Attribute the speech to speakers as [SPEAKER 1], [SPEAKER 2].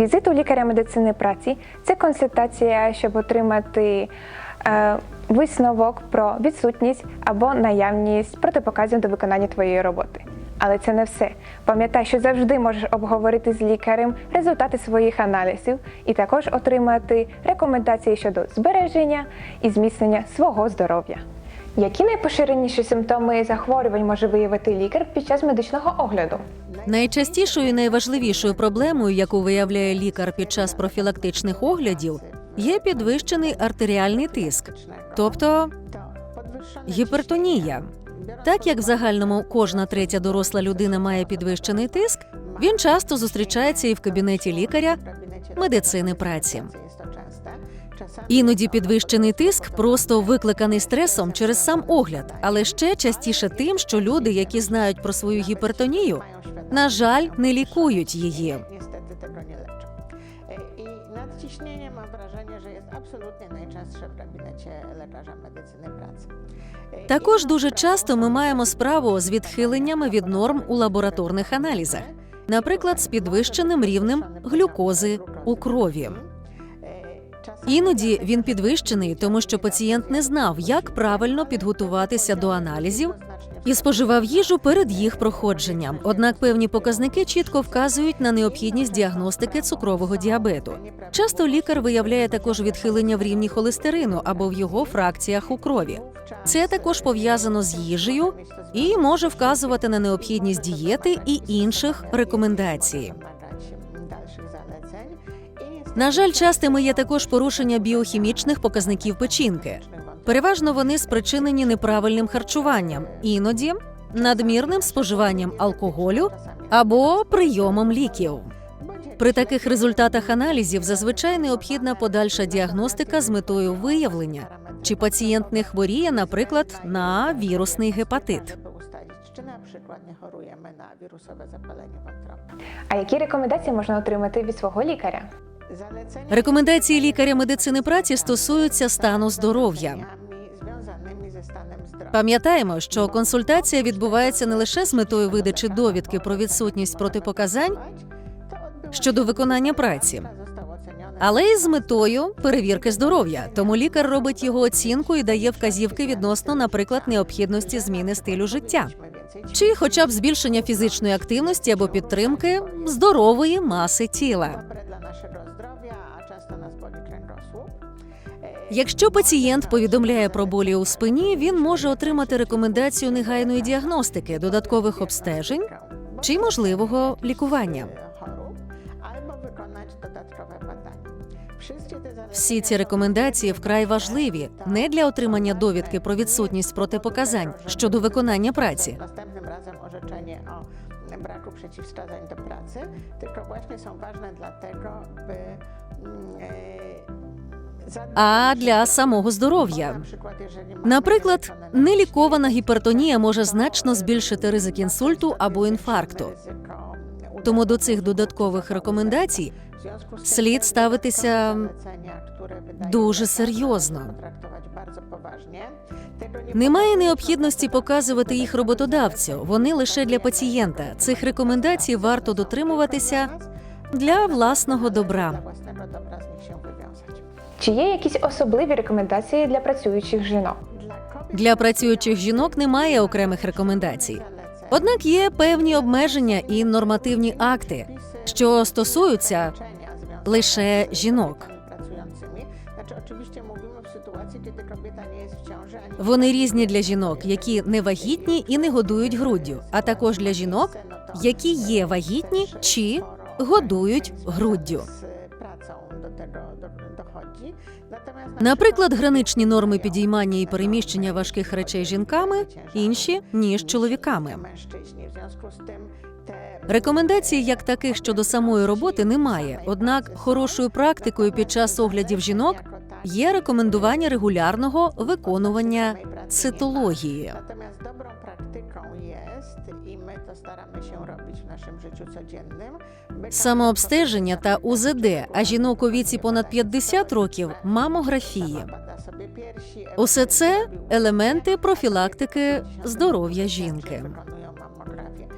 [SPEAKER 1] Візит у лікаря медицини праці це консультація, щоб отримати е, висновок про відсутність або наявність протипоказів до виконання твоєї роботи. Але це не все. Пам'ятай, що завжди можеш обговорити з лікарем результати своїх аналізів і також отримати рекомендації щодо збереження і зміцнення свого здоров'я. Які найпоширеніші симптоми захворювань може виявити лікар під час медичного огляду?
[SPEAKER 2] Найчастішою і найважливішою проблемою, яку виявляє лікар під час профілактичних оглядів, є підвищений артеріальний тиск, тобто гіпертонія. Так як в загальному кожна третя доросла людина має підвищений тиск, він часто зустрічається і в кабінеті лікаря медицини праці. Іноді підвищений тиск просто викликаний стресом через сам огляд, але ще частіше тим, що люди, які знають про свою гіпертонію, на жаль, не лікують її.
[SPEAKER 3] Nadciśnienie mam wrażenie, że jest absolutnie najczęstsze w gabinecie lekarza medycyny pracy.
[SPEAKER 2] Також дуже часто ми маємо справу з відхиленнями від норм у лабораторних аналізах, наприклад, з підвищеним рівнем глюкози у крові. Іноді він підвищений, тому що пацієнт не знав, як правильно підготуватися до аналізів і споживав їжу перед їх проходженням. Однак певні показники чітко вказують на необхідність діагностики цукрового діабету. Часто лікар виявляє також відхилення в рівні холестерину або в його фракціях у крові. Це також пов'язано з їжею і може вказувати на необхідність дієти і інших рекомендацій. На жаль, частими є також порушення біохімічних показників печінки. Переважно вони спричинені неправильним харчуванням, іноді надмірним споживанням алкоголю або прийомом ліків. При таких результатах аналізів зазвичай необхідна подальша діагностика з метою виявлення, чи пацієнт не хворіє, наприклад, на вірусний гепатит.
[SPEAKER 3] przykład nie chorujemy na wirusowe zapalenie wątroby.
[SPEAKER 1] А які рекомендації можна отримати від свого лікаря?
[SPEAKER 2] Рекомендації лікаря медицини праці стосуються стану здоров'я. Пам'ятаємо, що консультація відбувається не лише з метою видачі довідки про відсутність протипоказань щодо виконання праці, але й з метою перевірки здоров'я. Тому лікар робить його оцінку і дає вказівки відносно, наприклад, необхідності зміни стилю життя, чи хоча б збільшення фізичної активності або підтримки здорової маси тіла. Якщо пацієнт повідомляє про болі у спині, він може отримати рекомендацію негайної діагностики, додаткових обстежень чи можливого лікування. Всі ці рекомендації вкрай важливі не для отримання довідки про відсутність протипоказань щодо виконання праці,
[SPEAKER 3] braku przeciwwskazań do pracy, tylko właśnie są ważne dlatego, by
[SPEAKER 2] а для самого здоров'я. Наприклад, нелікована гіпертонія може значно збільшити ризик інсульту або інфаркту. Тому до цих додаткових рекомендацій слід ставитися дуже серйозно. Немає необхідності показувати їх роботодавцю. Вони лише для пацієнта. Цих рекомендацій варто дотримуватися для власного добра.
[SPEAKER 1] Чи є якісь особливі рекомендації для працюючих жінок?
[SPEAKER 2] Для працюючих жінок немає окремих рекомендацій. Однак є певні обмеження і нормативні акти, що стосуються лише жінок. Вони різні для жінок, які не вагітні і не годують груддю, а також для жінок, які є вагітні чи годують груддю. Наприклад, граничні норми підіймання і переміщення важких речей жінками інші ніж чоловіками. Рекомендацій як таких щодо самої роботи немає. Однак хорошою практикою під час оглядів жінок є рекомендування регулярного виконування цитології. Самообстеження та УЗД, а жінок у віці понад 50 років мамографії. Усе це елементи профілактики здоров'я жінки.
[SPEAKER 3] Wykonują mammografię,